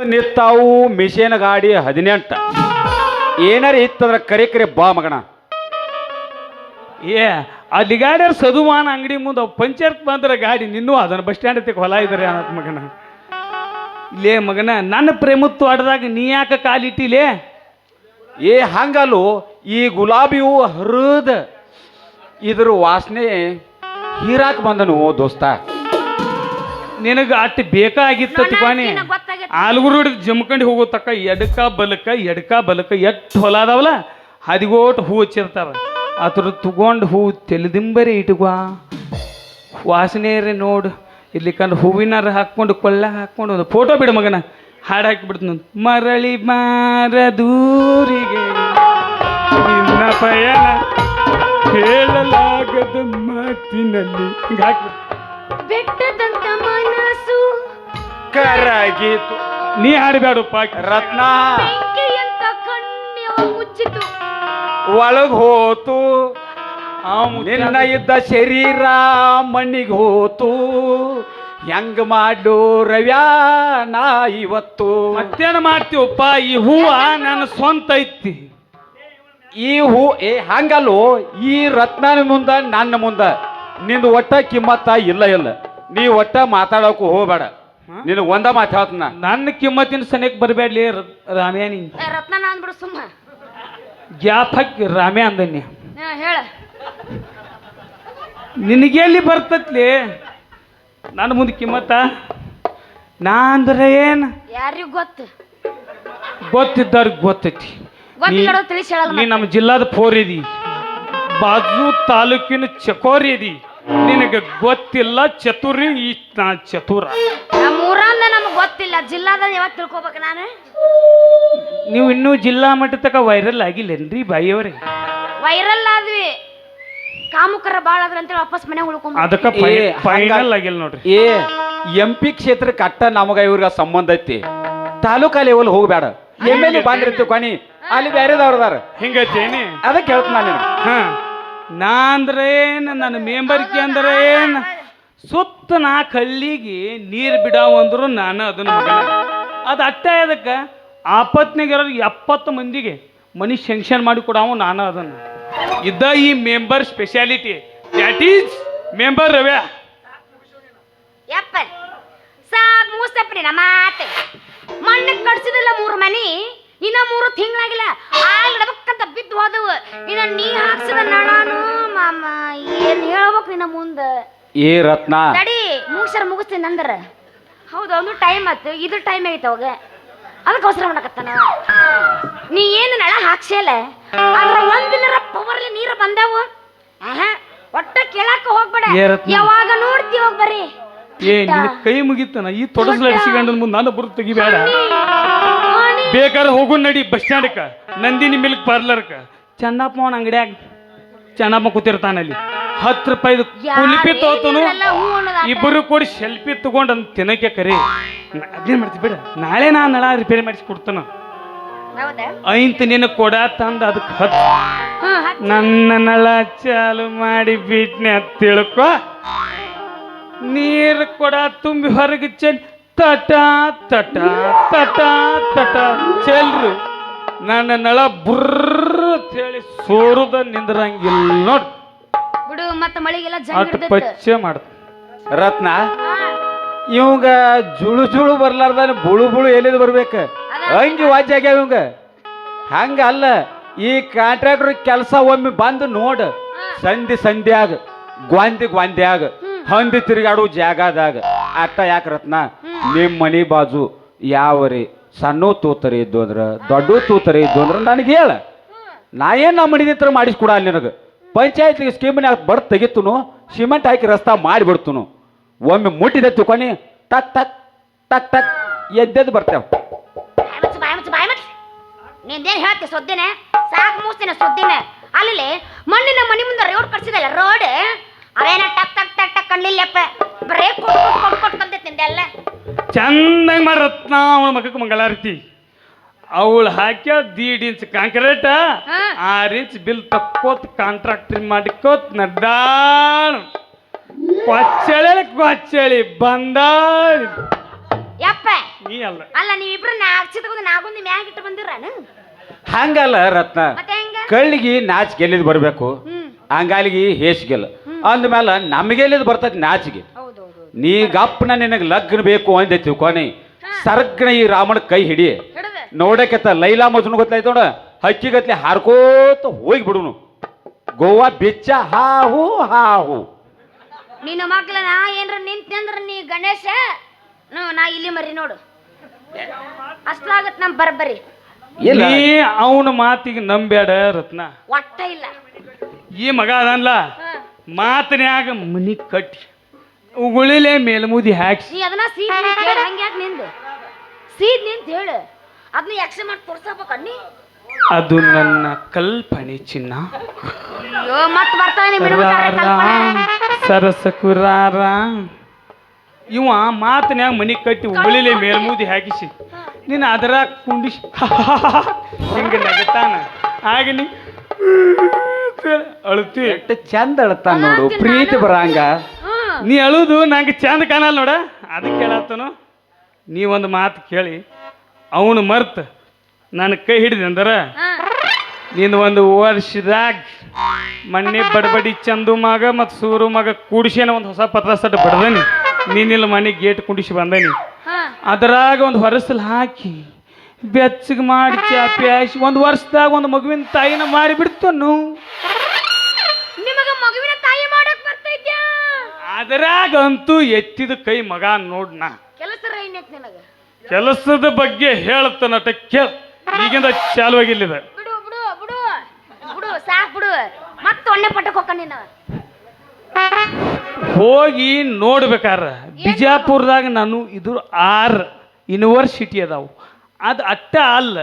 ನಿತ್ತಾವು mission ಗಾಡಿ ಹದಿನೆಂಟು. ಏನಾರ ಇತ್ತಂದ್ರೆ ಕರಿ ಕರಿ ಬಾ ಮಗಣ ಏ ಅಲ್ಲಿ ಗಾಡಿಯಾರ ಸದುಮಾನ ಅಂಗಡಿ ಮುಂದೆ ಪಂಚಾಯತ್ ಬಂದ್ರೆ ಗಾಡಿ ನಿನ್ನೂ ಅದನ್ನ ಬಸ್ ಸ್ಟ್ಯಾಂಡ್ ತೆಗೆ ಹೊಲ ಇದ್ರೆ ಅನ್ನತ್ ಮಗನ. ಲೇ ಮಗನ ನನ್ನ ಪ್ರೇಮತ್ವ ಆಡ್ದಾಗ ನೀ ಯಾಕೆ ಕಾಲಿಟ್ಟಿಲೇ ಏ ಹಂಗಲ್ಲು ಈ ಗುಲಾಬಿ ಹೂ ಹರಿದ ಇದ್ರ ವಾಸನೆ ಹೀರಾಕ್ ಬಂದನು ಓ ದೋಸ್ತ. ನಿನಗೆ ಅಟ್ಟು ಬೇಕಾಗಿತ್ತ ಗೊತ್ತಾಗೈತಿ. ಆಲ್ಗುರು ಹಿಡಿದು ಜಮ್ಕಂಡು ಹೋಗೋ ತಕ್ಕ ಎಡಕ ಬಲಕ ಎಡಕ ಬಲಕ ಎಟ್ಟು ಹೊಲ ಅದಾವಲ್ಲ ಹದಿಗೋಟ್ ಹೂ ಹಚ್ಚಿರ್ತಾರ. ಅದ್ರ ತಗೊಂಡು ಹೂ ತೆಲಿದಿಂಬರಿ ಇಟ್ಕೋ. ವಾಸನೆ ರೀ ನೋಡು ಇಲ್ಲಿ ಕಂಡು ಹೂವಿನಾರ ಹಾಕ್ಕೊಂಡು ಕೊಳ್ಳ ಹಾಕ್ಕೊಂಡು ಒಂದು ಫೋಟೋ ಬಿಡು ಮಗನ. ಹಾಡು ಹಾಕಿಬಿಡ್ತು ಮರಳಿ ಮಾರ ದೂರಿಗೆ ನಿನ್ನ ಪಯಣ ಹೇಳಲಾಗದ ಮಾತಿನಲ್ಲಿ. ಹಿಂಗೆ ಹಾಕ್ಬಿಟ್ಟು ಬೆಟ್ಟದಂತ ಕರಗೀತು ನೀ ಹಾಡಬೇಡಪ್ಪ ರತ್ನ. ಮುಚ್ಚಿತು. ಒಳಗ್ ಹೋತು. ನಿನ್ನ ಇದ್ದ ಶರೀರ ಮಣ್ಣಿಗೆ ಹೋತು. ಹೆಂಗ್ ಮಾಡು ರವ್ಯಾ? ನಾ ಇವತ್ತು. ಮತ್ತೇನು ಮಾಡ್ತೀವಪ್ಪ? ಈ ಹೂವ ನನ್ನ ಸ್ವಂತ ಐತಿ. ಈ ಹೂ ಏ ಹಂಗಲ್ಲೋ. ಈ ರತ್ನನ ಮುಂದ ನನ್ನ ಮುಂದ. ನಿಂದು ಒಟ್ಟ ಕಿಮ್ಮತ್ತ ಇಲ್ಲ ಇಲ್ಲ. ನೀ ಒಟ್ಟ ಮಾತಾಡೋಕು ಹೋಗ್ಬೇಡ. ನಿನ್ ಒಂದ ಮಾತು ಹೇಳ್ತನ. ನನ್ನ ಕಿಮ್ಮತ್ತಿನ ಸನಿಕ್ ಬರಬೇಡ್ಲಿ ರಾಮ್ಯಾನಿ ರತ್ನ ನಾನ್ ಬಿಡು ಸುಮ್ಮ. ಗ್ಯಾಪ್ ಹಾಕಿ ರಾಮ್ಯ ಅಂದನಿ. ಹಾ, ಹೇಳ. ನಿನಗೆಲ್ಲಿ ಬರ್ತತ್ಲಿ? ನನ್ನ ಮುಂದೆ ಕಿಮ್ಮತ್ತ? ನಾ ಅಂದ್ರೆ ಏನು? ಯಾರಿಗೂ ಗೊತ್ತು? ಗೊತ್ತಿದ್ದವ್ರಿಗೆ ಗೊತ್ತೈತಿ. ನೀ ನಮ್ಮ ಜಿಲ್ಲಾದ ಫೋರ್ ಇದಿ. ಬಾಜು ತಾಲೂಕಿನ ಚಕೋರಿ ಇದಿ. ನಿನಗೆ ಗೊತ್ತಿಲ್ಲ ಚತುರಿ ಈ ನಾ ಚತುರ. ನಮ್ಮ ಊರಂದ ನಮಗ್ ಗೊತ್ತಿಲ್ಲ ಜಿಲ್ಲಾದ ಯಾವಾಗ ತಿಳ್ಕೊಬೇಕು ನಾನು? ನೀವು ಇನ್ನೂ ಜಿಲ್ಲಾ ಮಟ್ಟ ತಕ ವೈರಲ್ ಆಗಿಲ್ಲೇನ್ರಿ ಬಾಯಿಯವ್ರಿ? ವೈರಲ್ ಆದ್ವಿ. ಕಾಮುಕರ ಬಾಳ ಅಂತ ಅಂತೇಳಿ ವಾಪಸ್ ಮನೆ ಉಳ್ಕೊಂಡ್ ಅದಕ್ಕೆ ಏ, ಫೈನಲ್ ಆಗಿಲ್ಲ ನೋಡ್ರಿ. ಏ ಎಂ ಪಿ ಕ್ಷೇತ್ರಕ್ಕೆ ಅಟ್ಟ ನಮಗ ಇವ್ರಿಗೆ ಸಂಬಂಧ ಐತಿ. ತಾಲೂಕಾ ಲೆವೆಲ್ ಹೋಗ್ಬೇಡ. ಎಂ ಎಲ್ ಎ ಬಂದಿರ್ತೀವಿ ಕೊನಿ ಅಲ್ಲಿ ಬೇರೆದವ್ರದಾರ ಹಿಂಗೈತೇನಿ ಅದಕ್ಕೆ ಹೇಳ್ತೀನಿ ನಾನು. ಹಾ. ನಾ ಅಂದ್ರೆ ನನ್ನ ಮೇಂಬರಿಕೆ ಅಂದ್ರೆ ಏನು ಸುತ್ತ ನಾ ಕಲ್ಲಿಗೆ ನೀರು ಬಿಡಾವ ಅಂದ್ರು ನಾನು ಅದನ್ನ ಮಗನ. ಅದು ಅಟ್ಟ ಅದಕ್ಕೆ. ಆಪತ್ನಾಗಿರೋ ಎಪ್ಪತ್ತು ಮಂದಿಗೆ ಮನಿ ಶಂಕ್ಷನ್ ಮಾಡಿ ಕೊಡಾವ ನಾನು ಅದನ್ನು. ಇದ್ದ ಈ member speciality. That is member ರವ್ಯಾ. ಯಪ್ಪ ಸಾಕ್ ಮೂಸ್ತಪ್ರಿ ನಮ್ಮ ಕಡಿಸಿದಿಲ್ಲ ಕಡ್ಸಿದಿಲ್ಲ ಮೂರು ಮನಿ? ಇನ್ನ ಮೂರು ತಿಂಗಳಾಗಿಲ್ಲ. ಆಲ್ ಬಿದ್ದು ಹೋದವು. ಇನ್ನ ನೀ ಹಾಕ್ಸಿದ ನಣಾನು ಮಾಮ ಏನ್ ಹೇಳ್ಬೇಕು ಇನ್ನ ಮುಂದ? ಏ ರತ್ನ. ತಡಿ ಮುಗಿಸ್ಯಾರ ಮುಗಿಸ್ತೀನಿ ಅಂದ್ರ ಹೌದು ಒಂದು ಟೈಮ್ ಆತು ಇದ್ರ ಟೈಮ್ ಆಗೈತೆ ಅವಾಗ. ಅದಕ್ಕೋಸ್ಕರ ಮಾಡಕತ್ತಾನ. ನೀ ಏನು ನಳ ಹಾಕ್ಸೇಲ ಆದ್ರ ಒಂದಿನರ ಪವರ್ಲಿ ನೀರು ಬಂದಾವು. ಆಹಾ ಒಟ್ಟ ಕೇಳಾಕ ಹೋಗ್ಬೇಡ. ಏ ರತ್ನ. ಯಾವಾಗ ನೋಡ್ತಿ ಹೋಗ್ ಬರ್ರಿ. ಏ ನಿನ್ನ ಕೈ ಮುಗಿತನ. ಈ ತೊಡಸ್ಲ ಮುಂದೆ ನಾನು ಬರು ತೆಗಿಬೇಡ. ಬೇಕಾದ್ರೆ ಹೋಗು ನಡಿ ಬಸ್ ಸ್ಟ್ಯಾಂಡ್ಕ ನಂದಿನಿ ಮಿಲ್ಕ್ ಪಾರ್ಲರ್ಕ. ಚೆನ್ನಪ್ಪ ಅವನ ಅಂಗಡ್ಯಾಗ ಚೆನ್ನಪ್ಪ ಕೂತಿರ್ತಾನಲ್ಲಿ ಹತ್ತು ರೂಪಾಯಿದು ಕುಲ್ಪಿ ತೋತನು. ಇಬ್ಬರು ಕೂಡಿ ಸೆಲ್ಫಿ ತಗೊಂಡು ಅಂತ ತಿನ್ನಕ್ಕೆ ಕರಿ. ಅದೇನು ಮಾಡ್ತಿ ಬಿಡ ನಾಳೆ ನಾ ನಳ ರಿಪೇರಿ ಮಾಡಿಸಿ ಕೊಡ್ತಾನ. ಐಂತ ನಿನ್ನ ಕೊಡ ತಂದ ಅದಕ್ಕೆ ಹತ್ತು. ನನ್ನ ನಳ ಚಾಲು ಮಾಡಿ ಬಿಟ್ನೆ ಅಂತ ತಿಳ್ಕೊ. ನೀರು ಕೊಡ ತುಂಬಿ ಹೊರಗೆ ಚೆಲ್ ತಟ ತಟ ತಟ ತಟ. ಚೆಲ್ರಿ ನನ್ನ ನಳ ಬುರ್ರ ಅಂತ ಹೇಳಿ ಸೋರುದ ನಿಂದ್ರಂಗಿಲ್ಲ ನೋಡ್. ಬಿಡು ಮತ್ತೆ ಮಳಿಗೆಲ್ಲ ಅಟ್. ಪಚ್ಚೆ ಮಾಡ್ತ. ರತ್ನ ಇವಂಗ ಜುಳು ಜುಳು ಬರ್ಲಾರ್ದಾನ ಬುಳು ಬುಳು ಎಲ್ಲಿದ್ ಬರ್ಬೇಕು? ಹಂಗಿ ವಾಜ್ಯ ಆಗ್ಯಾವ ಇವಂಗ. ಹಂಗ ಅಲ್ಲ ಈ ಕಾಂಟ್ರಾಕ್ಟರ್ ಕೆಲಸ ಒಮ್ಮೆ ಬಂದು ನೋಡ. ಸಂಧಿ ಸಂಧ್ಯಾಗ ಗ್ವಾಂದಿ ಗ್ವಾಂದ್ಯಾಗ ಹಂದಿ ತಿರುಗಾಡು ಜಾಗದಾಗ ಅತ್ತ ಯಾಕೆ ರತ್ನ? ನಿಮ್ಮ ಮನಿ ಬಾಜು ಯಾವರಿ ಸಣ್ಣ ತೂತರಿ ಇದ್ದು ಅಂದ್ರ, ದೊಡ್ಡ ತೂತರಿ ಇದ್ದು ಅಂದ್ರ ನನಗೆ ಹೇಳ. ನಾ ಏನು ನಮ್ಮ ಮನಿ ಹತ್ರ ಮಾಡಿಸ್ಕೊಡ ಅಲ್ಲಿ ನಿನಗೆ? ಪಂಚಾಯತ್ ಸ್ಕೀಮ್ನಾಗ ಬರ್ ತೆಗಿತುನು ಸಿಮೆಂಟ್ ಹಾಕಿ ರಸ್ತಾ ಮಾಡಿಬಿಡ್ತುನು. ಒಮ್ಮೆ ಮುಟ್ಟಿದೆ ತುಕೊನಿ ಟಕ್ ಟಕ್ ಟಕ್ ಟಕ್ ಎದ್ದೆದ್ದು ಬರ್ತೇವೆ. ನಿಂದೇನ್ ಹೇಳ್ತಿ ಸುದ್ದಿನ? ಸಾಕ್ ಮೂಸ್ತಿನ ಸುದ್ದಿನ. ಅಲ್ಲಿ ಮಣ್ಣಿನ ಮನೆ ಮುಂದೆ ರೋಡ್ ಕಟ್ಸಿದಲ್ಲ ರೋಡ್ ಅವೇನ ಟಕ್ ಟಕ್ ಟಕ್ ಟಕ್ ಕಣ್ಲಿಲ್ಲಪ್ಪ ಬರೇ ಕೊಟ್ ಕೊಟ್ ಕೊಟ್ ಕೊಟ್ ಬಂದೈತಿ ನಿಂದೆಲ್ಲ ಚಂದಂಗ ಮಾಡ ರತ್ನ ಅವನ ಮಗಕ್ಕೆ ಮಂಗಳಾರತಿ. ಅವಳು ಹಾಕ್ಯ ದೀಡ್ ಇಂಚ್ ಕಾಂಕ್ರೀಟ್. ಆರ್ ಇಂಚ್ ಬಿಲ್ ತಕ್ಕೋತ್ ಕಾಂಟ್ರಾಕ್ಟ್ ಮಾಡಿಕೋತ್ ನಡ್ದಾಳ. ಕೊಚ್ಚಳಿ ಕೊಚ್ಚಳಿ ಬಂದಾಳ. ಯಪ್ಪ. ನೀ ಅಲ್ಲ. ಅಲ್ಲ ನೀವಿಬ್ರು ನಾಲ್ಕು ಚಿತ್ಕೊಂಡು ನಾಗೊಂದು ಮ್ಯಾಗ ಇಟ್ಟು ಬಂದಿರಾನು ಹಂಗಲ್ಲ ರತ್ನ. ಮತ್ತೆ ಹೆಂಗ? ಕಳ್ಳಿಗೆ ಬರಬೇಕು ಎಲ್ಲಿದ್ ಬರ್ಬೇಕು. ಹೇಸ್ಗೆಲ್ಲ. ಅಂದ ಮೇಲೆ ನಮಗೆಲ್ಲಿದ್ ಬರ್ತೈತಿ? ನಾಚಿಗೆ. ನೀ ಗಪ್ಪನ ನಿನಗೆ ಲಗ್ನ ಬೇಕು ಅಂದೈತಿ ಕೊನೆ ಸರ್ಗನ ಈ ರಾಮನ ಕೈ ಹಿಡಿ. ನೋಡಕತ್ತ ಲೈಲಾ ಮಜ್ನು ಗೊತ್ತಾಯ್ತು ನೋಡ? ಹಕ್ಕಿಗತ್ಲೆ ಹಾರ್ಕೋತ ಹೋಗಿ ಬಿಡುನು ಗೋವಾ ಬೆಚ್ಚ ಹಾ ಹೂ ಹಾ ಹೂ ನಿನ್ನ ಮಕ್ಕಳ ನಾ ಏನ್ರ ನಿಂತಂದ್ರ ನೀ ಗಣೇಶ? ನೋ ಇಲ್ಲಿ ಮರಿ ನೋಡು. ಅಷ್ಟಾಗತ್ ನಮ್ ಬರ್ಬರಿ. ನೀ ಅವನ ಮಾತಿಗೆ ನಂಬೇಡ ರತ್ನ. ಒಟ್ಟ ಇಲ್ಲ. ಈ ಮಗ ಅದನ್ಲ? ಮಾತನ್ಯಾಗ ಮನಿ ಕಟ್ಟಿ ಉಗುಳಿಲೆ ಮೇಲ್ಮೂದಿ ಹಾಕ್ಸಿ. ನೀ ಅದನ್ನ ಸೀದ್ ನಿಂತ ಹೇಳು ಹಂಗ್ಯಾಕ್ ನಿಂದು? ಸೀದ್ ನಿಂತ ಹೇಳು. ಅದನ್ನ ಯಕ್ಷ ಮಾಡಿ ತೋರ್ಸಬೇಕ ನೀ? ಅದು ನನ್ನ ಕಲ್ಪನೆ ಚಿನ್ನ. ಅಯ್ಯೋ ಮತ್ ಬರ್ತಾನೆ ಹಿಡ್ಬಿಟ್ಟಾರೆ ಕಲ್ಪನೆ. ಸರಸಕುರಾರ ಇವ ಮಾತನ್ಯಾಗ ಮನಿ ಕಟ್ಟಿ ಉಗುಳಿಲೆ ಮೇಲ್ಮೂದಿ ಹಾಕಿಸಿ. ನಿನ್ನ ಅದರ ಕುಂಡಿಸಿ. ಹಿಂಗ ನಗತಾನ. ಆಗ ನೀ ಅಳುತ್ತಿ ಎಷ್ಟು ಚಂದ ಅಳತಾನ ನೋಡು ಪ್ರೀತಿ ಬರಂಗ. ನೀ ಅಳುದು ನಂಗೆ ಚಂದ ಕಾಣಲ್ಲ ನೋಡ. ಅದಕ್ಕೆ ಹೇಳತ್ತನು ನೀ ಒಂದು ಮಾತು ಕೇಳಿ. ಅವನು ಮರ್ತ ನನ್ನ ಕೈ ಹಿಡಿದೆ ಅಂದರ. ನೀನು ಒಂದು ವರ್ಷದಾಗ ಮೊನ್ನೆ ಬಡಬಡಿ ಚಂದು ಮಗ ಮತ್ತು ಸೂರು ಮಗ ಕೂಡಿಸೇನ ಒಂದು ಹೊಸ ಪತ್ರ ಸಟ್ ಬಡ್ದನಿ. ನೀನಿಲ್ಲ ಮನೆ ಗೇಟ್ ಕುಂಡಿಸಿ ಬಂದನಿ. ಹಾ. ಅದರಾಗ ಒಂದು ಹೊರಸಲು ಹಾಕಿ. ಬೆಚ್ಚಗೆ ಮಾಡಿ ಚಾಪಿ ಹಾಯಿಸಿ ಒಂದು ವರ್ಷದಾಗ ಒಂದು ಮಗುವಿನ ತಾಯಿನ ಮಾಡಿ ಬಿಡ್ತನು ನಿಮಗ ಮಗುವಿನ ತಾಯಿ ಮಾಡಕ್ ಬರ್ತೈತ್ಯಾ? ಅದರಾಗಂತೂ ಎತ್ತಿದ ಕೈ ಮಗ ನೋಡ್ನ. ಕೆಲಸ ರೈನೈತ್ ನಿನಗ. ಕೆಲಸದ ಬಗ್ಗೆ ಹೇಳತ್ತನಟ ಕೇಳ. ಈಗಿಂದ ಚಾಲುವಾಗಿಲ್ಲಿದೆ. ಬಿಡು ಬಿಡು ಬಿಡು. ಬಿಡು ಸಾಕ್ ಬಿಡು. ಮತ್ತ ಒಣ್ಣೆ ಪಟ್ಟಕ್ ಹೋಗ ನೀನು. ಹೋಗಿ ನೋಡ್ಬೇಕಾರ. ಬಿಜಾಪುರದಾಗ ನಾನು ಇದು ಆರ್ ಯೂನಿವರ್ಸಿಟಿ ಅದಾವು. ಅದು ಅಟ್ಟ ಅಲ್ಲ.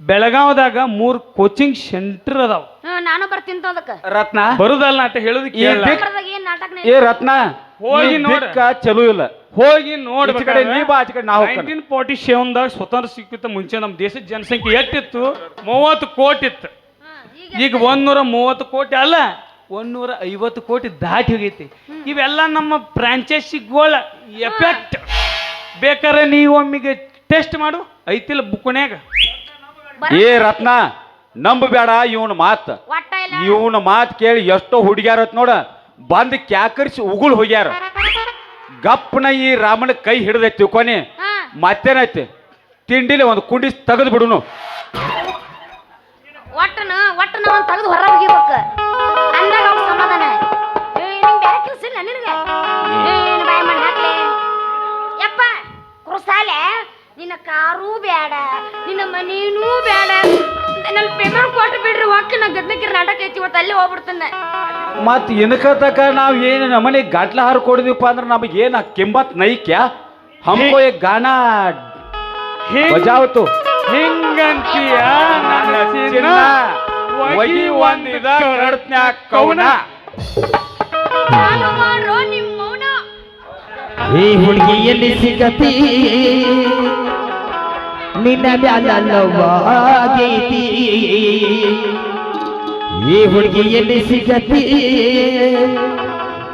ಬೆಳಗಾವದಾಗ ಮೂರು ಕೋಚಿಂಗ್ ಸೆಂಟರ್ ಅದಾವ. ಹ್ಮ್ ನಾನು ಬರ್ತೀನಿ ತೋ ಅದಕ್ಕ. ರತ್ನ? ಬರುದಲ್ಲ ಅಂತ ಹೇಳೋದು ಈ ಕೇಳ ದಿಕ್- ಕನ್ನಡದಾಗ ಏನ್ ನಾಟಕ ಏ ರತ್ನ ಹೋಗಿ ಈ ನೋಡು. ಚಲೋ ಇಲ್ಲ. ಹೋಗಿ ಈಚೆ ಕಡೆ ನೀ ಬಾ ಆಚೆ ಕಡೆ ನಾವು ನೈನ್ಟೀನ್ ಫಾರ್ಟಿ ಸೆವೆನ್ದಾಗ ಸ್ವತಂತ್ರ ಸಿಕ್ಕಿತ್ತ ಮುಂಚೆ ನಮ್ಮ ದೇಶದ ಜನಸಂಖ್ಯೆ ಎಷ್ಟಿತ್ತು? ಮೂವತ್ತು ಕೋಟಿ ಇತ್ತು. ಈಗ ಒಂದೂರ ಮೂವತ್ತು ಕೋಟಿ ಅಲ್ಲ ಒಂದೂರ ಐವತ್ತು ಕೋಟಿ ದಾಟಿ ಹೋಗೈತಿ. ಇವೆಲ್ಲ ನಮ್ಮ ಫ್ರಾಂಚೈಸಿಗಳ ಎಫೆಕ್ಟ್ ಬೇಕಾದ್ರೆ ನೀವು ಒಮ್ಮಿಗೆ ಟೆಸ್ಟ್ ಮಾಡು. ಐತಿಲ್ಲ ಬುಕ್ನ್ಯಾಗ. ಏ ರತ್ನ ನಂಬಬೇಡ ಇವನ ಮಾತ್. ಒಟ್ಟ ಇಲ್ಲ. ಇವನ ಮಾತ್ ಕೇಳಿ ಎಷ್ಟೋ ಹುಡುಗ್ಯಾರತ್ ನೋಡ ಬಂದ್ ಕ್ಯಾಕರಿಸಿ ಉಗುಳ್ ಹೋಗ್ಯಾರ. ಗಪ್ಪನ ಈ ರಾಮನ ಕೈ ಹಿಡ್ದೈತಿ ಕೊನೆ ಹಾ. ಮತ್ತೇನೈತಿ? ತಿಂಡಿಲಿ ಒಂದು ಕುಂಡಿ ತೆಗೆದು ಬಿಡುನು. ಒಟ್ಟನ ಒಟ್ಟನ ಒಂದ್ ತೆಗೆದು ಹೊರ ಹೋಗಿಬೇಕು ಅಂದಾಗ ಅವ್ನ ಸಮಾಧಾನ. ಏ ನಿಂಗ್ ಬೇರೆ ಕೆಲಸ ಇಲ್ಲ ನಿನಗೆ? ಏನ್ ಬಾಯ್ ಮಾಡಿ ಹಾಕ್ಲೆ. ಯಪ್ಪ ಕುರುಸಾಲೆ? ನಿನ್ನ ಕಾರೂ ಬೇಡ ನಿನ್ನ ಮನೇನೂ ಬೇಡ ನನ್ನ ಪೇಪರ್ ಕೊಟ್ಟು ಬಿಡ್ರಿ ಹೋಗಿ ನಾ ಗದ್ನಕಿರ ನಾಟಕ ಐತಿ ಇವತ್ತು ಅಲ್ಲೇ ಹೋಗ್ಬಿಡ್ತಾನೆ. ಮತ್ತೆ ಇನ್ಕ ತಕ ನಾವ್ ಏನು ನಮ್ಮನೆ ಗಟ್ಲ ಹಾರು ಕೊಡಿದೀವಪ್ಪ ಅಂದ್ರೆ ನಮಗೆ ಏನ ಕೆಂಬತ್ ನೈಕ್ಯ? ಹಮ್ಕೋ ಏ ಗಾನ ಬಜಾವತು ಹಿಂಗಂತೀಯ ನನ್ನ ಚಿನ್ನ ಒಗಿ ಒಂದಿದ ಕಡ್ತ್ನ್ಯಾಗ್ ಕೌನ? ಚಾಲು ಮಾಡ್ರೋ ನಿಮ್ಮ ಮೌನ. ಈ ಹುಡುಗಿಯಲ್ಲಿ ಸಿಗತಿ ನಿನ್ನ ಮ್ಯಾಲ ಈ ಹುಡುಗಿಯಲ್ಲಿ ಸಿಗತಿ.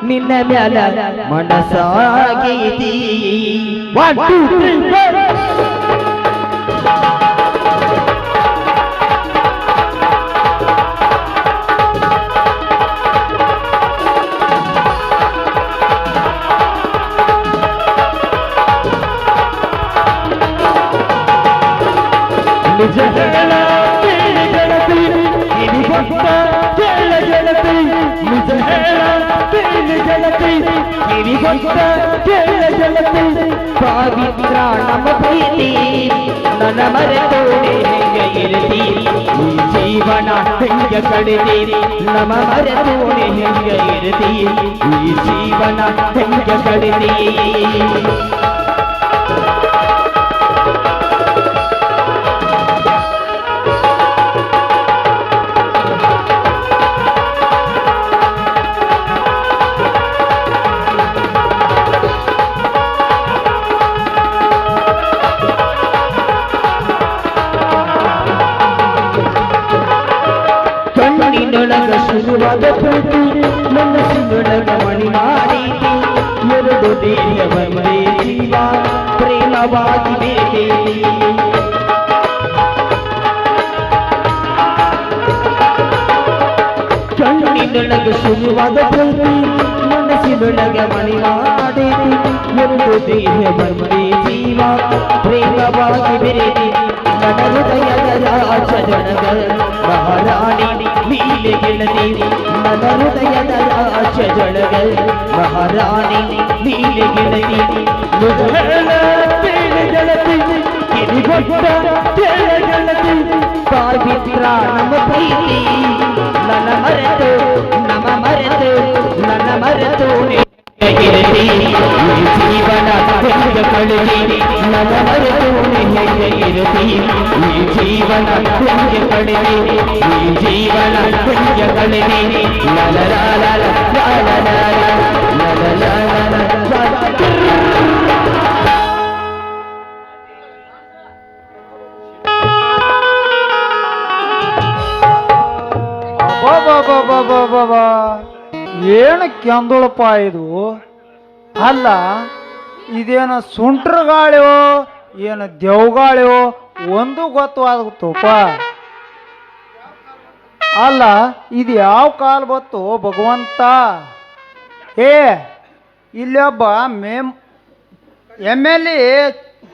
ನಿನ್ನ ಮ್ಯಾಲ ಮನಸಾಗೈತಿ ಒನ್ ಟೂ ತ್ರೀ ಫೋರ್ ಜೀವನ ಹೆಂಗ ಕಳೆದಿ ನಮ್ಮ ಮರೆತೋಡೆ ಹೆಂಗ ಇರತಿ ಈ ಜೀವನ ಹೆಂಗ ಕಳೆದಿ ಶುರುವಾದ ಪ್ರೀತಿ ಮನಸ್ಸಿನೊಳಗ ಮಣಿ ಮಾಡಿ ಎರಡು ದೇಹ ಒಂದೇ ಜೀವ, ಪ್ರೇಮವಾಗಿ ಬೇಟೇರಿ ಕಣ್ಣಿನೊಳಗ ಶುರುವಾದ ಪ್ರೀತಿ ಮನಸ್ಸಿನೊಳಗ ಮಾಡಿ ಎರಡು ದೇಹ ಒಂದೇ ಜೀವ, ಪ್ರೇಮವಾಗಿ ಬೆರೆತಿ ನನ್ನ ಹೃದಯದ ರಾಜಜನಗ ಮಹಾರಾಣಿ ಲೀಲೆ ಗೆಳತಿ ನನ್ನ ಹೃದಯದ ರಾಜಜನಗ ಮಹಾರಾಣಿ ಲೀಲೆ ಗೆಳತಿ ಮುದಹಳ ತೇಳೆ ಗೆಳತಿ ಕಿರಿಗೊಟ್ಟ ತೇಳೆ ಗೆಳತಿ ಸಾವಿತ್ರ ನಮ್ಮ ಪ್ರೀತಿ ನನ್ನ ಮರೆತು ನಮ್ಮ ಮರೆತು ನನ್ನ ಮರೆತು ಗೆಳತಿ ಈ ಜೀವನ ಹೆಂಗ ಕಳೆದಿ ನನ್ನ ಮರೆತು ಹೆಂಗ ಇರತಿ ಈ ಜೀವನ ಹೆಂಗ ಕಡಿಮೆ ಈ ಜೀವನ ಹೆಂಗ ಕಡಿಮೆ. ಏನು ಕೆಂದುಳಪ್ಪ ಇದು? ಅಲ್ಲ, ಇದೇನ ಸುಂಟ್ರ ಗಾಳಿಯೋ ಏನು ದೇವ್ಗಾಳಿಯೋ ಒಂದು ಗೊತ್ತು ಆಗುತ್ತಪ್ಪ. ಅಲ್ಲ ಇದು ಯಾವ ಕಾಲ ಬತ್ತು ಭಗವಂತ? ಏ ಇಲ್ಲೊಬ್ಬ ma'am M L A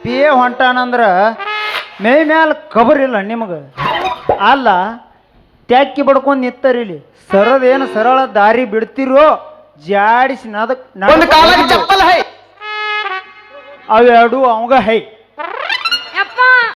P A ಹೊಂಟಾನಂದ್ರೆ ಮೇ ಮ್ಯಾಲ ಕಬರಿಲ್ಲ ನಿಮಗೆ. ಅಲ್ಲ ತ್ಯಾಕಿ ಬಡ್ಕೊಂಡು ನಿತ್ತರಿಲಿ ಸರದೇನು ಸರಳ ದಾರಿ ಬಿಡ್ತಿರೋ ಜಾಡಿಸಿ ನದಕ್ ಅವೆರಡು ಅವಂಗ ಹೈ.